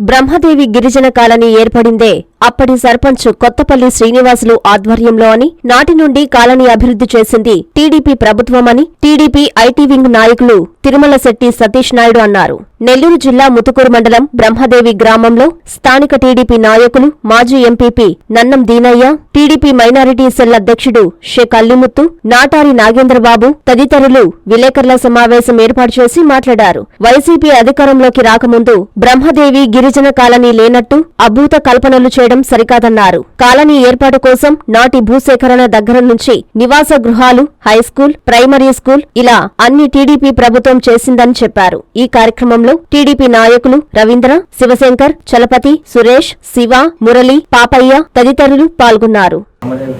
బ్రహ్మదేవి గిరిజన కాలనీ ఏర్పడిందే. అప్పటి సర్పంచ్ కొత్తపల్లి శ్రీనివాసులు ఆధ్వర్యంలో అని నాటి నుండి కాలనీ అభివృద్ధి చేసింది టీడీపీ ప్రభుత్వమని టీడీపీ ఐటీ వింగ్ నాయకులు తిరుమల శెట్టి సతీష్ నాయుడు అన్నారు. నెల్లూరు జిల్లా ముతుకూరు మండలం బ్రహ్మదేవి గ్రామంలో స్థానిక టీడీపీ నాయకులు మాజీ MPP Nannam Deenaiah TDP minority cell అధ్యక్షుడు షేక్ అల్లిముత్తు నాటారి నాగేంద్రబాబు తదితరులు విలేకరుల సమావేశం ఏర్పాటు చేసి మాట్లాడారు. వైసీపీ అధికారంలోకి రాకముందు బ్రహ్మదేవి గిరిజన కాలనీ లేనట్టు అభూత కల్పనలు చేయడం సరికాదన్నారు. కాలనీ ఏర్పాటు కోసం నాటి భూసేకరణ దగ్గర నుంచి నివాస గృహాలు హైస్కూల్ ప్రైమరీ స్కూల్ ఇలా అన్ని టీడీపీ ప్రభుత్వం చేసిందని చెప్పారు. ఈ కార్యక్రమంలో టీడీపీ నాయకులు రవీంద్ర శివశంకర్ చలపతి సురేష్ శివ మురళి పాపయ్య తదితరులు పాల్గొన్నారు.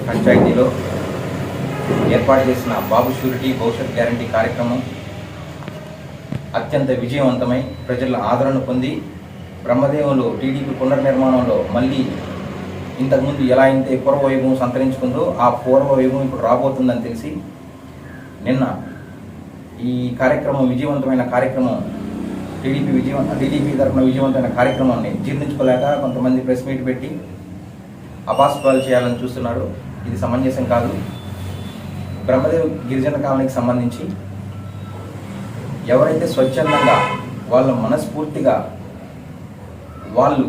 పంచాయతీలో ఏర్పాటు చేసిన బాబు షూరిటీ భవిష్యత్ గ్యారంటీ కార్యక్రమం అత్యంత విజయవంతమై ప్రజల ఆదరణ పొంది బ్రహ్మదేవులు టీడీపీ పునర్నిర్మాణంలో మళ్ళీ ఇంతకుముందు ఎలా అయితే పూర్వవైభవం సంతరించుకుందో ఆ పూర్వవైభవం ఇప్పుడు రాబోతుందని తెలిసి నిన్న ఈ కార్యక్రమం విజయవంతమైన కార్యక్రమం టీడీపీ విజయవంత టీడీపీ తరఫున విజయవంతమైన కార్యక్రమాన్ని జీర్ణించుకోలేక కొంతమంది ప్రెస్ మీట్ పెట్టి అపాస్పాలు చేయాలని చూస్తున్నారు ఇది సమంజసం కాదు. బ్రహ్మదేవ్ గిరిజన కాలనీకి సంబంధించి ఎవరైతే స్వచ్ఛందంగా వాళ్ళ మనస్ఫూర్తిగా వాళ్ళు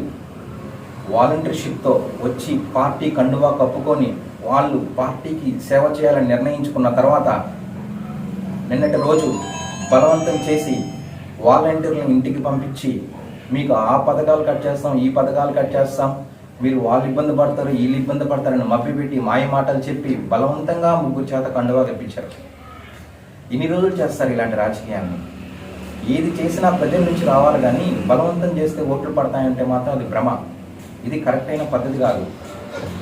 వాలంటీర్షిప్తో వచ్చి పార్టీ కండువా కప్పుకొని వాళ్ళు పార్టీకి సేవ చేయాలని నిర్ణయించుకున్న తర్వాత నిన్నటి రోజు బలవంతం చేసి వాలంటీర్లను ఇంటికి పంపించి మీకు ఆ పథకాలు కట్ చేస్తాం ఈ పథకాలు కట్ చేస్తాం మీరు వాళ్ళు ఇబ్బంది పడతారు వీళ్ళు ఇబ్బంది పడతారని మభ్యపెట్టి మాయ మాటలు చెప్పి బలవంతంగా ముగ్గురు చేత కండువా తెప్పించారు ఇన్ని రోజులు చేస్తారు ఇలాంటి రాజకీయాన్ని. ఏది చేసినా ప్రజల నుంచి రావాలి కానీ బలవంతం చేస్తే ఓట్లు పడతాయంటే మాత్రం అది భ్రమ. ఇది కరెక్ట్ అయిన పద్ధతి కాదు.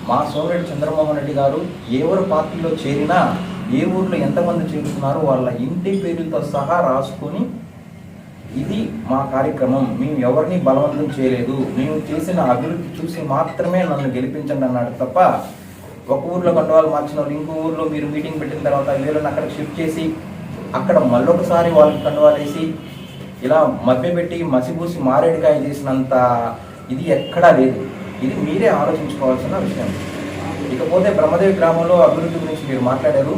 మా సోమిరెడ్డి చంద్రమోహన్ రెడ్డి గారు ఎవరు పార్టీలో చేరినా ఏ ఊర్లో ఎంతమంది చేరుతున్నారో వాళ్ళ ఇంటి పేరుతో సహా రాసుకొని ఇది మా కార్యక్రమం. మేము ఎవరిని బలవంతం చేయలేదు. మేము చేసిన అభివృద్ధి చూసి మాత్రమే నన్ను గెలిపించండి అన్నాడు తప్ప ఒక ఊర్లో గండవాళ్ళు మార్చిన వాళ్ళు ఇంకో ఊర్లో మీరు మీటింగ్ పెట్టిన తర్వాత వీళ్ళని అక్కడ షిఫ్ట్ చేసి అక్కడ మళ్ళొకసారి వాళ్ళకి కండవాలు వేసి ఇలా మభ్యపెట్టి మసిపూసి మారేడుకాయ చేసినంత ఇది ఎక్కడా లేదు. ఇది మీరే ఆలోచించుకోవాల్సిన విషయం. ఇకపోతే బ్రహ్మదేవి గ్రామంలో అభివృద్ధి గురించి మీరు మాట్లాడారు.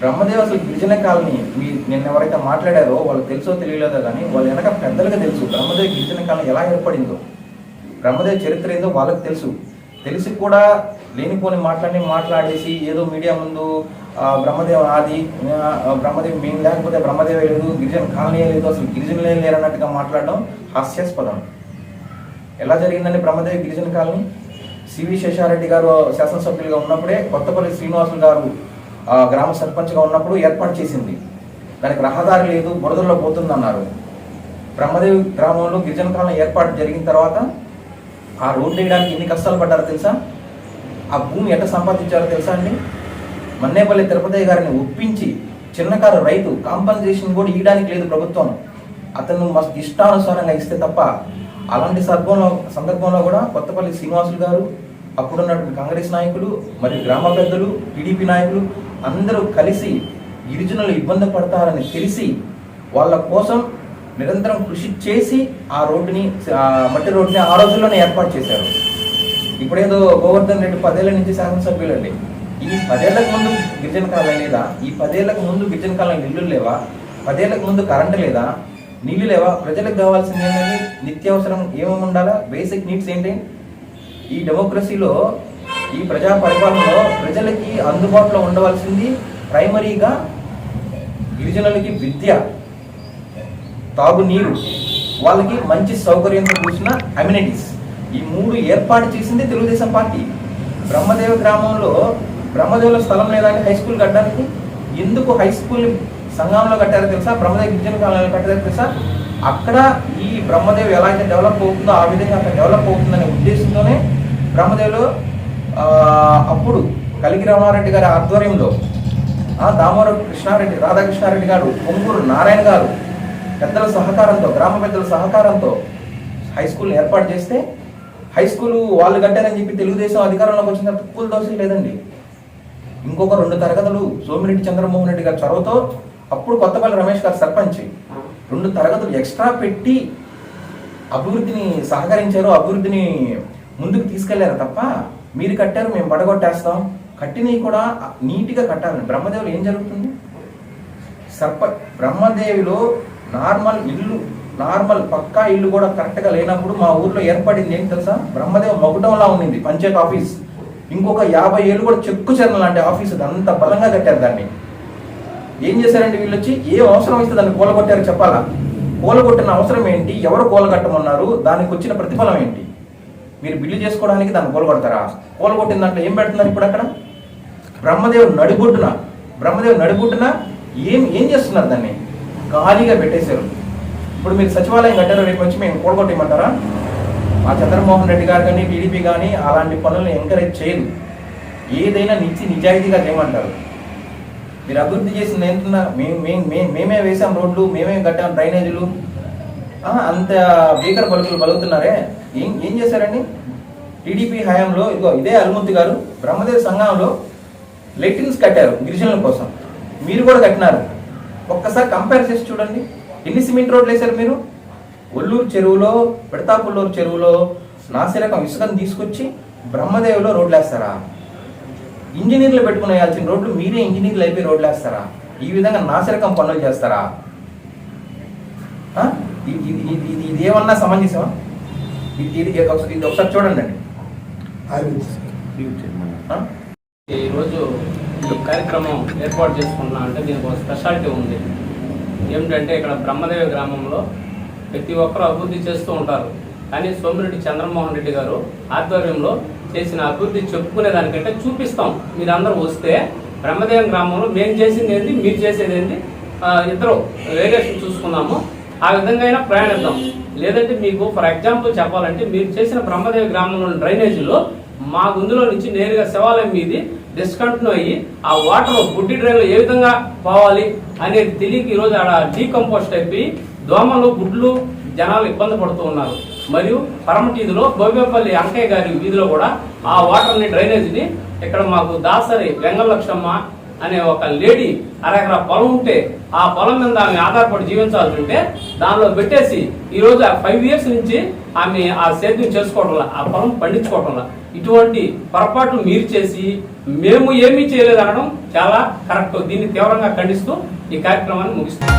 బ్రహ్మదేవ్ అసలు గిరిజన కాలనీ మీ నిన్న ఎవరైతే మాట్లాడారో వాళ్ళకి తెలుసో తెలియలేదో కానీ వాళ్ళు వెనక పెద్దలుగా తెలుసు బ్రహ్మదేవ్ గిరిజన కాలనీ ఎలా ఏర్పడిందో. బ్రహ్మదేవ్ చరిత్ర ఏందో వాళ్ళకి తెలుసు. తెలిసి కూడా లేనిపోని మాట్లాడి మాట్లాడేసి ఏదో మీడియా ముందు బ్రహ్మదేవ్ ఆది బ్రహ్మదేవి బ్రహ్మదేవ్ మేము లేకపోతే బ్రహ్మదేవే లేదు గిరిజన కాలనీ లేదు అసలు గిరిజనులే లేరన్నట్టుగా మాట్లాడడం హాస్యాస్పదం. ఎలా జరిగిందండి బ్రహ్మదేవి గిరిజన కాలనీ? సివి శేషారెడ్డి గారు శాసనసభ్యులుగా ఉన్నప్పుడే కొత్తపల్లి శ్రీనివాసులు గారు ఆ, గ్రామ సర్పంచ్గా ఉన్నప్పుడు ఏర్పాటు చేసింది. దానికి రహదారి లేదు బురదల్లో పోతుందన్నారు. బ్రహ్మదేవి గ్రామంలో గిరిజన కాలనీ ఏర్పాటు జరిగిన తర్వాత ఆ రోడ్డు వేయడానికి ఎన్ని కష్టాలు పడ్డారో తెలుసా? ఆ భూమి ఎట్లా సంపాదించారో తెలుసా అండి? మన్నేపల్లి తిరుపతి గారిని ఒప్పించి చిన్నకారు రైతు కాంపన్సేషన్ కూడా ఇవ్వడానికి లేదు ప్రభుత్వం. అతను మస్తు ఇష్టానుసారంగా ఇస్తే తప్ప అలాంటి సందర్భంలో సందర్భంలో కూడా కొత్తపల్లి శ్రీనివాసులు గారు అప్పుడున్నటువంటి కాంగ్రెస్ నాయకులు మరియు గ్రామ పెద్దలు టీడీపీ నాయకులు అందరూ కలిసి గిరిజనులు ఇబ్బంది పడతారని తెలిసి వాళ్ళ కోసం నిరంతరం కృషి చేసి ఆ రోడ్డుని మట్టి రోడ్డుని ఆ రోజుల్లోనే ఏర్పాటు చేశారు. ఇప్పుడేదో గోవర్ధన్ రెడ్డి పదేళ్ళ నుంచి శాసనసభ్యులండి. ఈ పదేళ్ళకు ముందు గిరిజన కాలం లేదా? ఈ పదేళ్ళకు ముందు గిరిజన కాలం ఇల్లు లేవా? పదేళ్ళకు ముందు కరెంటు లేదా? నీళ్ళు లేవా? ప్రజలకు కావాల్సింది ఏంటంటే నిత్యావసరం ఏమేమి ఉండాలా? బేసిక్ నీడ్స్ ఏంటి? ఈ డెమోక్రసీలో ఈ ప్రజా పరిపాలనలో ప్రజలకి అందుబాటులో ఉండవలసింది ప్రైమరీగా గిరిజనులకి విద్య తాగునీరు వాళ్ళకి మంచి సౌకర్యంతో కూర్చున్న అమ్యూనిటీస్. ఈ మూడు ఏర్పాటు చేసింది తెలుగుదేశం పార్టీ. బ్రహ్మదేవ గ్రామంలో బ్రహ్మదేవుల స్థలం లేదంటే హై స్కూల్ కట్టడానికి ఎందుకు హై స్కూల్ సంఘంలో కట్టారో తెలుసా? బ్రహ్మదేవ్ గిరిజన కాలంలో కట్టారో తెలుసా? అక్కడ ఈ బ్రహ్మదేవ్ ఎలా అయితే డెవలప్ అవుతుందో ఆ విధంగా అక్కడ డెవలప్ అవుతుందనే ఉద్దేశంతోనే బ్రహ్మదేవులు అప్పుడు కలిగి రామారెడ్డి గారి ఆధ్వర్యంలో ఆ దామోదర కృష్ణారెడ్డి రాధాకృష్ణారెడ్డి గారు పొంగూరు నారాయణ గారు పెద్దల సహకారంతో గ్రామ పెద్దల సహకారంతో హై స్కూల్ ఏర్పాటు చేస్తే హై స్కూల్ వాళ్ళు కట్టారని చెప్పి తెలుగుదేశం అధికారంలోకి వచ్చిన తర్వాత పూల దోశ లేదండి. ఇంకొక రెండు తరగతులు సోమిరెడ్డి చంద్రమోహన్ రెడ్డి గారి చొరవతో అప్పుడు కొత్తపల్లి రమేష్ గారు సర్పంచ్. రెండు తరగతులు ఎక్స్ట్రా పెట్టి అభివృద్ధిని సహకరించారు అభివృద్ధిని ముందుకు తీసుకెళ్ళారు తప్ప మీరు కట్టారు మేము పడగొట్టేస్తాం. కట్టినవి కూడా నీట్గా కట్టాలి బ్రహ్మదేవులు ఏం జరుగుతుంది? సర్ప బ్రహ్మదేవిలో నార్మల్ ఇల్లు నార్మల్ పక్కా ఇల్లు కూడా కరెక్ట్గా లేనప్పుడు మా ఊర్లో ఏర్పడింది ఏంటి తెలుసా? బ్రహ్మదేవ మగుటంలా ఉండింది పంచాయత్ ఆఫీస్. ఇంకొక యాభై ఏళ్ళు కూడా చెక్కు చెరణ లాంటి ఆఫీస్ అంత బలంగా కట్టారు దాన్ని. ఏం చేశారండి వీళ్ళు వచ్చి ఏం అవసరం ఇస్తే దాన్ని కూలగొట్టారు చెప్పాలా? కూలగొట్టిన అవసరం ఏంటి? ఎవరు కూలగట్టమన్నారు దానికి వచ్చిన ప్రతిఫలం ఏంటి? మీరు బిల్లు చేసుకోవడానికి దాన్ని కూలగొడతారా? కూలగొట్టిన దాంట్లో ఏం పెడుతున్నారు ఇప్పుడు అక్కడ? బ్రహ్మదేవుడు నడిబొడ్డున. బ్రహ్మదేవుడు నడిబొడ్డున ఏం ఏం చేస్తున్నారు దాన్ని? ఖాళీగా పెట్టేశారు. ఇప్పుడు మీరు సచివాలయం కట్టారు రేపు వచ్చి మేము కూడగొట్టేయమంటారా మా చంద్రమోహన్ రెడ్డి గారు కానీ టీడీపీ కానీ అలాంటి పనులను ఎంకరేజ్ చేయదు ఏదైనా నిచ్చి నిజాయితీగా చేయమంటారు. మీరు అభివృద్ధి చేసింది ఏంటన్నా మేము మేము మేము మేమే వేసాం రోడ్లు మేమే కట్టాం డ్రైనేజీలు. అంత భీకర పలుకులు పలుకుతున్నారే? ఏం ఏం చేశారండి? టీడీపీ హయాంలో ఇదిగో ఇదే అల్ముద్ది గారు బ్రహ్మదేవ సంఘంలో లెటిన్స్ కట్టారు గిరిజనుల కోసం. మీరు కూడా కట్టినారు. ఒక్కసారి కంపేర్ చేసి చూడండి. ఎన్ని సిమెంట్ రోడ్లు వేశారు మీరు? ఒల్లూరు చెరువులో పెడతాపుల్లూరు చెరువులో నాసిరకం ఇసుకను తీసుకొచ్చి బ్రహ్మదేవిలో రోడ్లు వేస్తారా ఇంజనీర్లు పెట్టుకుని వేయాల్సిన రోడ్లు మీరే ఇంజనీర్లు అయిపోయి రోడ్లు వేస్తారా ఈ విధంగా నాసిరకం పనులు చేస్తారా? ఇది ఇది- ఏమన్నా సమంజసమా? ఇది ఇది ఒకసారి ఇది ఒకసారి చూడండి. అండి ఈరోజు ఈ కార్యక్రమం ఏర్పాటు చేసుకున్నా అంటే దీనికి ఒక స్పెషాలిటీ ఉంది. ఏమిటంటే ఇక్కడ బ్రహ్మదేవి గ్రామంలో ప్రతి ఒక్కరూ అభివృద్ధి చేస్తూ ఉంటారు. కానీ సోమిరెడ్డి చంద్రమోహన్ రెడ్డి గారు ఆధ్వర్యంలో చేసిన అభివృద్ధి చెప్పుకునే దానికంటే చూపిస్తాం. మీరందరూ వస్తే బ్రహ్మదేవం గ్రామంలో మేము చేసింది ఏంటి మీరు చేసేది ఏంటి ఇద్దరు వేరియేషన్ చూసుకున్నాము ఆ విధంగా అయినా ప్రయాణిద్దాం. లేదంటే మీకు ఫర్ ఎగ్జాంపుల్ చెప్పాలంటే మీరు చేసిన బ్రహ్మదేవి గ్రామంలోని డ్రైనేజీలో మా గుందులో నుంచి నేరుగా శివాలయం మీది డిస్కంటిన్యూ అయ్యి ఆ వాటర్ బుడ్డి డ్రైన్లో ఏ విధంగా పోవాలి అనేది తెలియక ఈరోజు ఆడ డీకంపోస్ట్ అయిపోయి దోమలు గుడ్లు జనాలు ఇబ్బంది పడుతూ ఉన్నారు. మరియు పరమటీదిలో గోబేపల్లి అంకయ్య గారి వీధిలో కూడా ఆ వాటర్ని డ్రైనేజీని ఇక్కడ మాకు దాసరి వెంగళలక్ష్మ అనే ఒక లేడీ అరెకరా పొలం ఉంటే ఆ పొలం మీద ఆమె ఆధారపడి జీవించాల్సి ఉంటే దానిలో పెట్టేసి ఈరోజు ఆ ఫైవ్ ఇయర్స్ నుంచి ఆమె ఆ సేద్యం చేసుకోవడంలా ఆ పొలం పండించుకోవడంలా ఇటువంటి పొరపాట్లు మీరు చేసి మేము ఏమీ చేయలేదు అనడం చాలా కరెక్ట్. దీన్ని తీవ్రంగా ఖండిస్తూ ఈ కార్యక్రమాన్ని ముగిస్తున్నాం.